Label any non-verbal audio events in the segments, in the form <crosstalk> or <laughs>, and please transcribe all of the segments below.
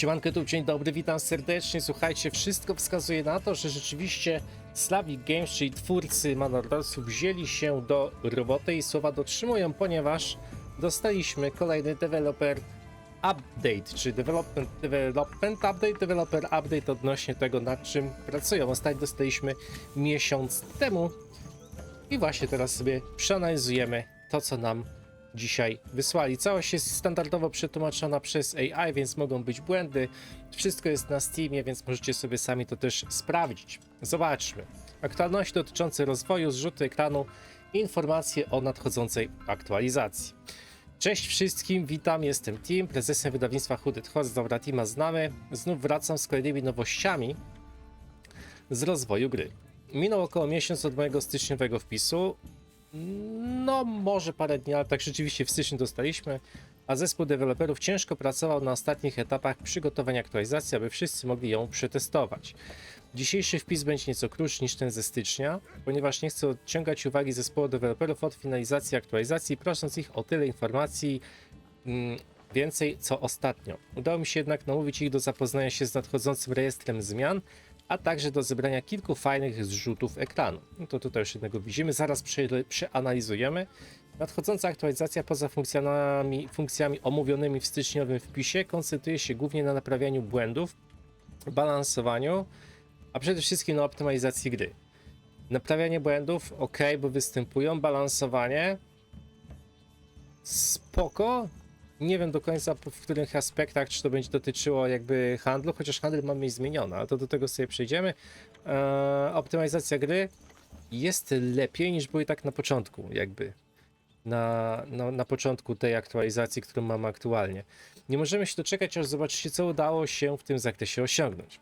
Siemanko tu, dzień dobry, witam serdecznie. Słuchajcie, wszystko wskazuje na to, że rzeczywiście Slavic Games, czyli twórcy Manordorsów, wzięli się do roboty i słowa dotrzymują, ponieważ dostaliśmy kolejny developer update, czy development, development update, developer update odnośnie tego, nad czym pracują. Ostatnio dostaliśmy miesiąc temu i właśnie teraz sobie przeanalizujemy to, co nam dzisiaj wysłali. Całość jest standardowo przetłumaczona przez AI, więc mogą być błędy. Wszystko jest na Steamie, więc możecie sobie sami to też sprawdzić. Zobaczmy. Aktualności dotyczące rozwoju, zrzuty ekranu, informacje o nadchodzącej aktualizacji. Cześć wszystkim, witam, jestem Tim, prezesem wydawnictwa Hooded Horse, dobra Tima znamy. Znów wracam z kolejnymi nowościami z rozwoju gry. Minął około miesiąc od mojego styczniowego wpisu. No, może parę dni, ale tak rzeczywiście w styczniu dostaliśmy, a zespół deweloperów ciężko pracował na ostatnich etapach przygotowania aktualizacji, aby wszyscy mogli ją przetestować. Dzisiejszy wpis będzie nieco krótszy niż ten ze stycznia, ponieważ nie chcę odciągać uwagi zespołu deweloperów od finalizacji aktualizacji, prosząc ich o tyle informacji mm, więcej co ostatnio. Udało mi się jednak namówić ich do zapoznania się z nadchodzącym rejestrem zmian, a także do zebrania kilku fajnych zrzutów ekranu. No to tutaj już jednego widzimy, zaraz prze, przeanalizujemy. Nadchodząca aktualizacja poza funkcjami, funkcjami omówionymi w styczniowym wpisie koncentruje się głównie na naprawianiu błędów, balansowaniu, a przede wszystkim na optymalizacji gry. Naprawianie błędów, ok, bo występują, balansowanie, spoko. Nie wiem do końca w których aspektach, czy to będzie dotyczyło jakby handlu, chociaż handel mamy zmieniony, ale to do tego sobie przejdziemy. Eee, optymalizacja gry jest lepiej niż były tak na początku, jakby. Na, na, na początku tej aktualizacji, którą mamy aktualnie. Nie możemy się doczekać, aż zobaczycie, co udało się w tym zakresie osiągnąć.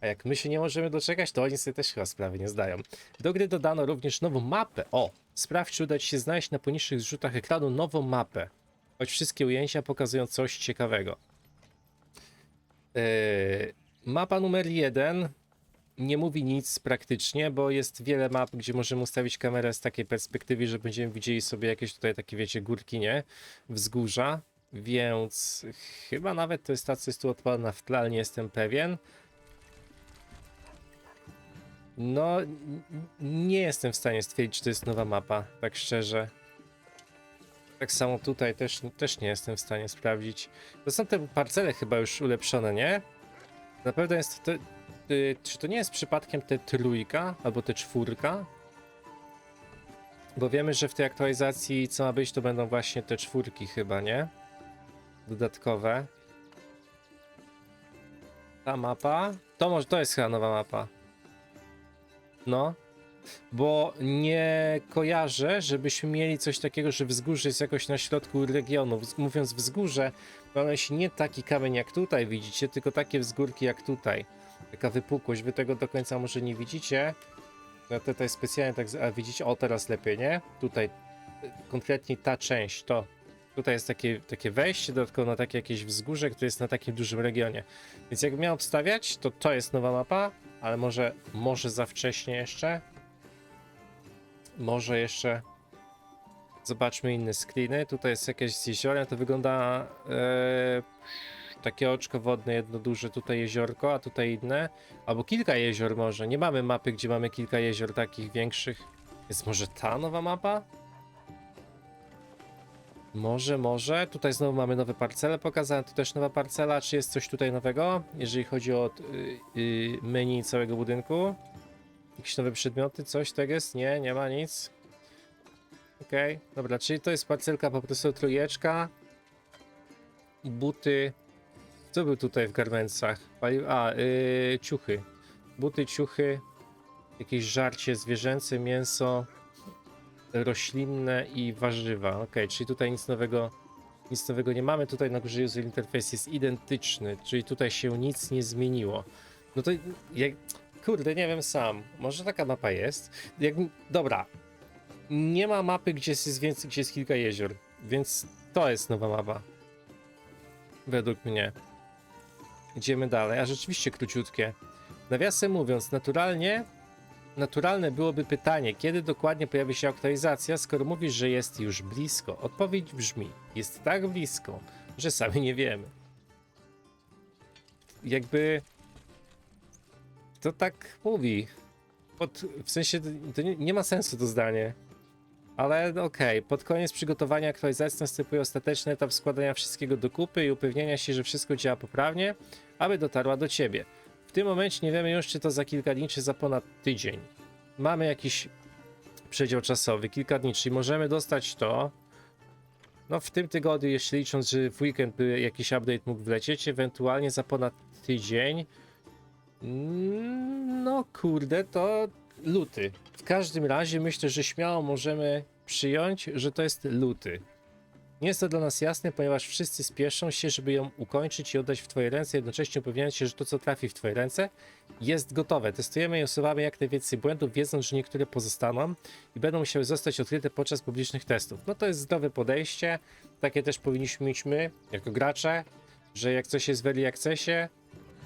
A jak my się nie możemy doczekać, to oni sobie też chyba sprawy nie zdają. Do gry dodano również nową mapę. O! Sprawdź, czy uda Ci się znaleźć na poniższych zrzutach ekranu nową mapę. Choć wszystkie ujęcia pokazują coś ciekawego. Yy, mapa numer jeden nie mówi nic praktycznie, bo jest wiele map, gdzie możemy ustawić kamerę z takiej perspektywy, że będziemy widzieli sobie jakieś tutaj takie, wiecie, górki, nie? Wzgórza. Więc chyba nawet to jest ta, tu odpalona w tle, ale nie jestem pewien. No, nie jestem w stanie stwierdzić, czy to jest nowa mapa, tak szczerze. Tak samo tutaj też, też nie jestem w stanie sprawdzić. To są te parcele chyba już ulepszone, nie? Na pewno jest to... y, czy to nie jest przypadkiem te trójka albo te czwórka? Bo wiemy, że w tej aktualizacji co ma być, to będą właśnie te czwórki chyba, nie? Dodatkowe. Ta mapa. To może to jest chyba nowa mapa. No. Bo nie kojarzę, żebyśmy mieli coś takiego, że wzgórze jest jakoś na środku regionu. Mówiąc wzgórze, mam się nie taki kamień jak tutaj widzicie, tylko takie wzgórki jak tutaj. Taka wypukłość. Wy tego do końca może nie widzicie. Ja tutaj specjalnie tak. A widzicie? O, teraz lepiej, nie? Tutaj konkretnie ta część, to. Tutaj jest takie, takie wejście, dodatkowo na takie jakieś wzgórze, które jest na takim dużym regionie. Więc jakbym miał obstawiać, to to jest nowa mapa, ale może, może za wcześnie jeszcze. Może jeszcze zobaczmy inne screeny. Tutaj jest jakieś z jeziorem, to wygląda e, takie oczko wodne, jedno duże, tutaj jeziorko, a tutaj inne. Albo kilka jezior może. Nie mamy mapy, gdzie mamy kilka jezior takich większych. Więc może ta nowa mapa? Może, może. Tutaj znowu mamy nowe parcele pokazane. Tu też nowa parcela. Czy jest coś tutaj nowego, jeżeli chodzi o y, y, menu całego budynku? Jakieś nowe przedmioty, coś tak jest? Nie, nie ma nic. Okej, dobra, czyli to jest parcelka po prostu trójeczka. I buty. Co był tutaj w garmencach? A, yy, ciuchy. Buty, ciuchy. Jakieś żarcie zwierzęce, mięso. Roślinne i warzywa. Okej, czyli tutaj nic nowego. Nic nowego nie mamy. Tutaj na górze user interface jest identyczny, czyli tutaj się nic nie zmieniło. No to jak, Kurde, nie wiem sam. Może taka mapa jest? Jak, dobra. Nie ma mapy, gdzie jest więcej, gdzie jest kilka jezior, więc to jest nowa mapa. Według mnie. Idziemy dalej, a rzeczywiście króciutkie. Nawiasem mówiąc, naturalnie, naturalne byłoby pytanie, kiedy dokładnie pojawi się aktualizacja, skoro mówisz, że jest już blisko. Odpowiedź brzmi, jest tak blisko, że sami nie wiemy. jakby to tak mówi. Pod, w sensie to- nie, nie ma sensu to zdanie. Ale okej, pod koniec przygotowania aktualizacji następuje ostateczny etap składania wszystkiego do kupy i upewnienia się, że wszystko działa poprawnie, aby dotarła do ciebie. W tym momencie nie wiemy już, czy to za kilka dni, czy za ponad tydzień. Mamy jakiś przedział czasowy, kilka dni, czyli możemy dostać to. No w tym tygodniu, jeszcze licząc, że w weekend by jakiś update mógł wlecieć, ewentualnie za ponad tydzień. No kurde, to luty. W każdym razie myślę, że śmiało możemy przyjąć, że to jest luty. Nie jest to dla nas jasne, ponieważ wszyscy spieszą się, żeby ją ukończyć i oddać w Twoje ręce, jednocześnie upewniając się, że to, co trafi w Twoje ręce, jest gotowe. Testujemy i usuwamy jak najwięcej błędów, wiedząc, że niektóre pozostaną i będą musiały zostać odkryte podczas publicznych testów. No to jest zdrowe podejście. Takie też powinniśmy mieć my, jako gracze, że jak coś jest w early accessie,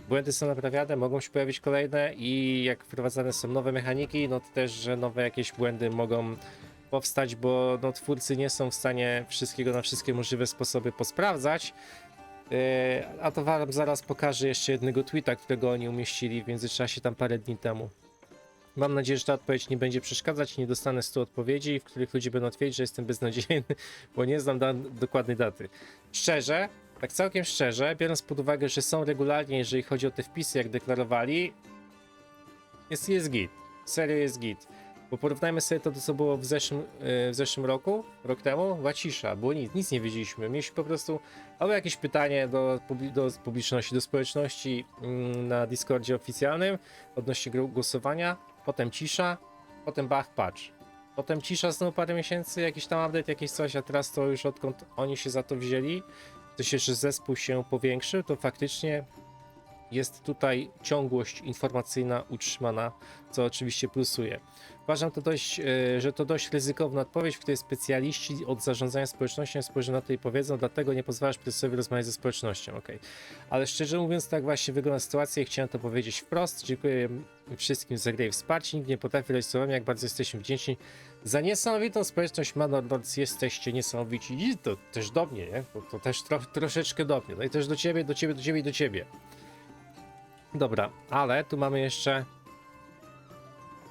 błędy są naprawiane, mogą się pojawić kolejne i jak wprowadzane są nowe mechaniki, no to też, że nowe jakieś błędy mogą powstać, bo no, twórcy nie są w stanie wszystkiego na wszystkie możliwe sposoby posprawdzać. Yy, a to wam zaraz pokażę jeszcze jednego tweeta, którego oni umieścili w międzyczasie tam parę dni temu. Mam nadzieję, że ta odpowiedź nie będzie przeszkadzać nie dostanę 100 odpowiedzi, w których ludzie będą twierdzić, że jestem beznadziejny, <laughs> bo nie znam da- dokładnej daty. Szczerze, tak całkiem szczerze, biorąc pod uwagę, że są regularnie, jeżeli chodzi o te wpisy, jak deklarowali, jest, jest git. Serio jest git. Bo porównajmy sobie to, co było w zeszłym, yy, w zeszłym roku, rok temu, była cisza, było nic, nic nie wiedzieliśmy. Mieliśmy po prostu albo jakieś pytanie do, do publiczności, do społeczności mm, na Discordzie oficjalnym odnośnie głosowania, potem cisza, potem bach, patch. Potem cisza znowu parę miesięcy, jakiś tam update, jakieś coś, a teraz to już odkąd oni się za to wzięli, to się, że zespół się powiększył, to faktycznie jest tutaj ciągłość informacyjna utrzymana, co oczywiście plusuje. Uważam to dość, e, że to dość ryzykowna odpowiedź, w której specjaliści od zarządzania społecznością spojrzą na to i powiedzą, dlatego nie pozwalasz prezesowi rozmawiać ze społecznością, okej. Ale szczerze mówiąc, tak właśnie wygląda sytuacja i chciałem to powiedzieć wprost. Dziękuję wszystkim za grę i wsparcie. Nikt nie potrafi dać słowami, jak bardzo jesteśmy wdzięczni za niesamowitą społeczność Manor Lords. Jesteście niesamowici i to też do mnie, nie? Bo to też tro, troszeczkę do mnie. No i też do ciebie, do ciebie, do ciebie i do ciebie. Dobra, ale tu mamy jeszcze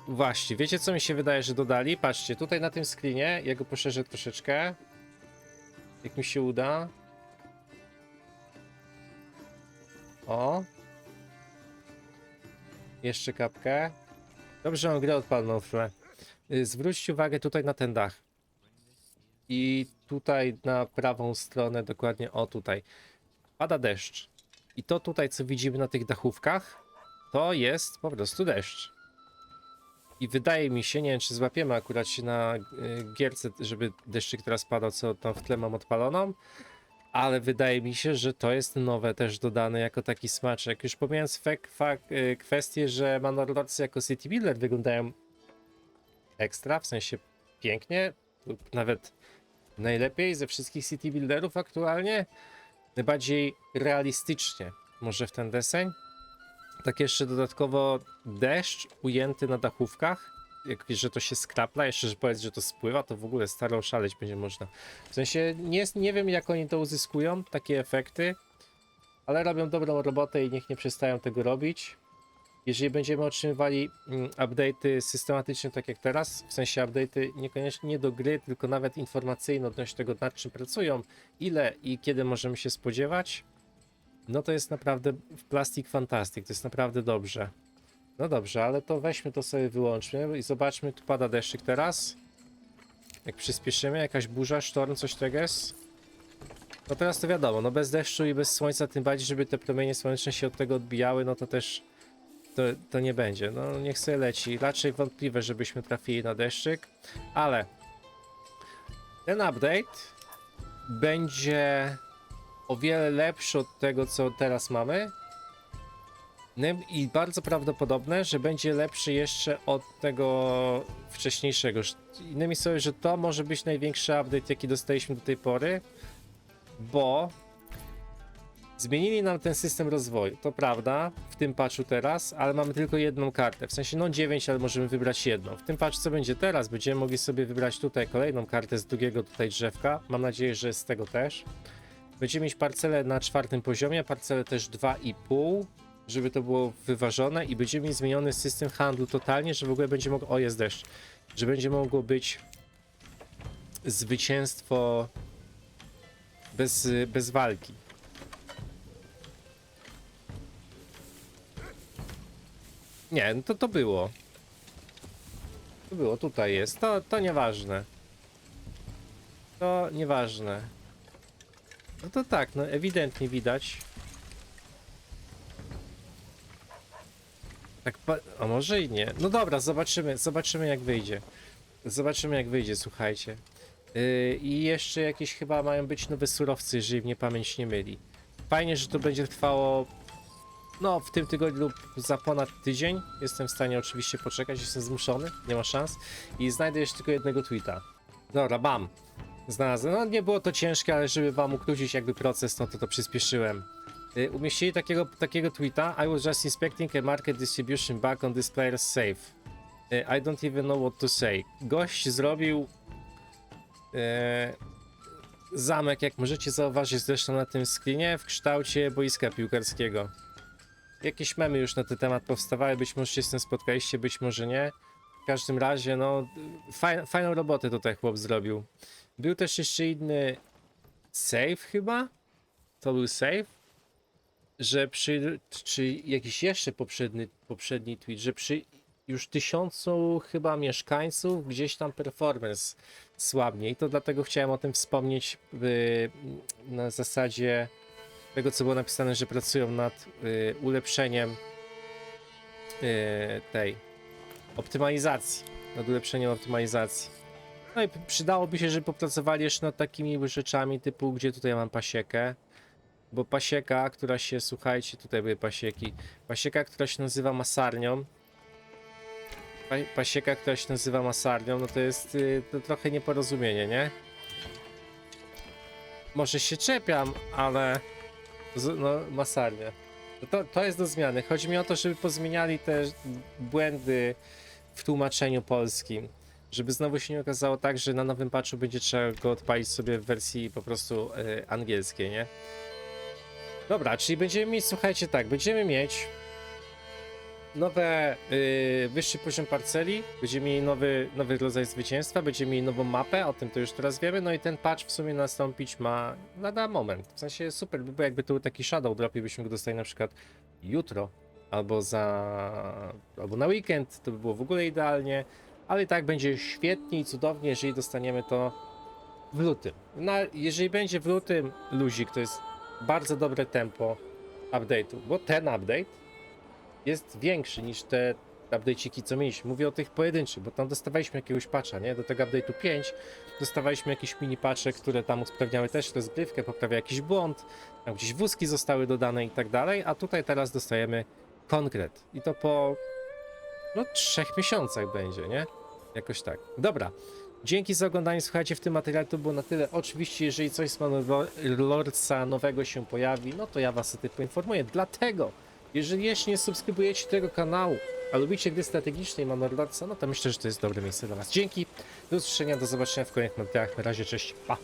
Właśnie, wiecie co mi się wydaje, że dodali? Patrzcie, tutaj na tym screenie, ja go poszerzę troszeczkę. Jak mi się uda. O. Jeszcze kapkę. Dobrze, mam grę w tle. Y, Zwróćcie uwagę tutaj na ten dach. I tutaj na prawą stronę, dokładnie o tutaj. Pada deszcz. I to tutaj, co widzimy na tych dachówkach, to jest po prostu deszcz. I wydaje mi się, nie wiem czy złapiemy akurat się na y, gierce, żeby deszczyk teraz padał, co tam w tle mam odpaloną, ale wydaje mi się, że to jest nowe też dodane jako taki smaczek. Już pomijając fak, y, kwestię, że Manor Lords jako City Builder wyglądają ekstra, w sensie pięknie, lub nawet najlepiej ze wszystkich City Builderów aktualnie, najbardziej realistycznie może w ten deseń. Tak jeszcze dodatkowo deszcz ujęty na dachówkach. Jak wiesz, że to się skrapla, jeszcze że powiedz, że to spływa, to w ogóle staro oszaleć będzie można. W sensie nie, nie wiem jak oni to uzyskują, takie efekty, ale robią dobrą robotę i niech nie przestają tego robić. Jeżeli będziemy otrzymywali mm, update'y systematycznie tak jak teraz, w sensie update'y niekoniecznie nie do gry, tylko nawet informacyjne odnośnie tego nad czym pracują, ile i kiedy możemy się spodziewać, no to jest naprawdę w plastik fantastic, to jest naprawdę dobrze. No dobrze, ale to weźmy to sobie wyłączmy i zobaczmy, tu pada deszczyk teraz. Jak przyspieszymy, jakaś burza, sztorm, coś tego jest. No teraz to wiadomo, no bez deszczu i bez słońca, tym bardziej, żeby te promienie słoneczne się od tego odbijały, no to też to, to nie będzie. No niech sobie leci. Raczej wątpliwe, żebyśmy trafili na deszczyk, ale ten update będzie o wiele lepszy od tego, co teraz mamy. I bardzo prawdopodobne, że będzie lepszy jeszcze od tego wcześniejszego. Sz- Innymi słowy, że to może być największy update, jaki dostaliśmy do tej pory, bo zmienili nam ten system rozwoju. To prawda, w tym patchu teraz, ale mamy tylko jedną kartę. W sensie, no 9, ale możemy wybrać jedną. W tym patchu, co będzie teraz, będziemy mogli sobie wybrać tutaj kolejną kartę z drugiego tutaj drzewka. Mam nadzieję, że z tego też. Będziemy mieć parcelę na czwartym poziomie, parcelę też 2,5 żeby to było wyważone i będziemy mieli zmieniony system handlu totalnie, że w ogóle będzie mogło... O, jest deszcz. Że będzie mogło być zwycięstwo bez, bez walki. Nie, to to było. To było, tutaj jest. To, to nieważne. To nieważne. No to tak, no ewidentnie widać. Tak, a może i nie. No dobra, zobaczymy, zobaczymy jak wyjdzie. Zobaczymy jak wyjdzie, słuchajcie. Yy, I jeszcze jakieś chyba mają być nowe surowce, jeżeli mnie pamięć nie myli. Fajnie, że to będzie trwało no w tym tygodniu lub za ponad tydzień. Jestem w stanie oczywiście poczekać, jestem zmuszony, nie ma szans. I znajdę jeszcze tylko jednego tweeta. Dobra, bam. Znalazłem. No nie było to ciężkie, ale żeby wam ukrócić jakby proces, no to to przyspieszyłem. Y, Umieścili takiego, takiego tweeta. I was just inspecting a market distribution back on this player's safe. Y, I don't even know what to say. Gość zrobił e, zamek, jak możecie zauważyć zresztą na tym screenie, w kształcie boiska piłkarskiego. Jakieś memy już na ten temat powstawały, być może się z tym spotkaliście, być może nie. W każdym razie, no, faj, fajną robotę tutaj chłop zrobił. Był też jeszcze inny save chyba? To był save? Że przy, czy jakiś jeszcze poprzedni, poprzedni tweet, że przy już tysiącu chyba mieszkańców gdzieś tam performance słabnie i to dlatego chciałem o tym wspomnieć na zasadzie tego co było napisane, że pracują nad y, ulepszeniem y, tej optymalizacji, nad ulepszeniem optymalizacji. No i przydałoby się, żeby popracowali jeszcze nad takimi rzeczami typu, gdzie tutaj mam pasiekę, bo pasieka, która się, słuchajcie, tutaj były pasieki, pasieka, która się nazywa masarnią, pa, pasieka, która się nazywa masarnią, no to jest y, to trochę nieporozumienie, nie? Może się czepiam, ale z, no. No To, to jest do zmiany. Chodzi mi o to, żeby pozmieniali te błędy w tłumaczeniu polskim. Żeby znowu się nie okazało tak, że na nowym patchu będzie trzeba go odpalić sobie w wersji po prostu y, angielskiej, nie? Dobra, czyli będziemy mieć, słuchajcie, tak, będziemy mieć nowe, y, wyższy poziom parceli, będziemy mieli nowy, nowy rodzaj zwycięstwa, będziemy mieli nową mapę, o tym to już teraz wiemy, no i ten patch w sumie nastąpić ma lada moment. W sensie super by było, jakby to był taki shadow drop i byśmy go dostali na przykład jutro, albo za, albo na weekend, to by było w ogóle idealnie, ale i tak będzie świetnie i cudownie, jeżeli dostaniemy to w lutym. Na, jeżeli będzie w lutym luzik, to jest bardzo dobre tempo update'u, bo ten update jest większy niż te update'iki, co mieliśmy. Mówię o tych pojedynczych, bo tam dostawaliśmy jakiegoś patcha, nie? Do tego update'u 5 dostawaliśmy jakieś mini patche, które tam usprawniały też rozgrywkę, poprawiały jakiś błąd, tam gdzieś wózki zostały dodane i tak dalej, a tutaj teraz dostajemy konkret. I to po no trzech miesiącach będzie, nie? Jakoś tak. Dobra. Dzięki za oglądanie, słuchajcie, w tym materiale to było na tyle. Oczywiście, jeżeli coś z Lordsa nowego się pojawi, no to ja was o tym poinformuję. Dlatego, jeżeli jeszcze nie subskrybujecie tego kanału, a lubicie gry strategiczne i Lordsa, no to myślę, że to jest dobre miejsce dla was. Dzięki, do usłyszenia, do zobaczenia w kolejnych materiałach. Na razie, cześć, pa!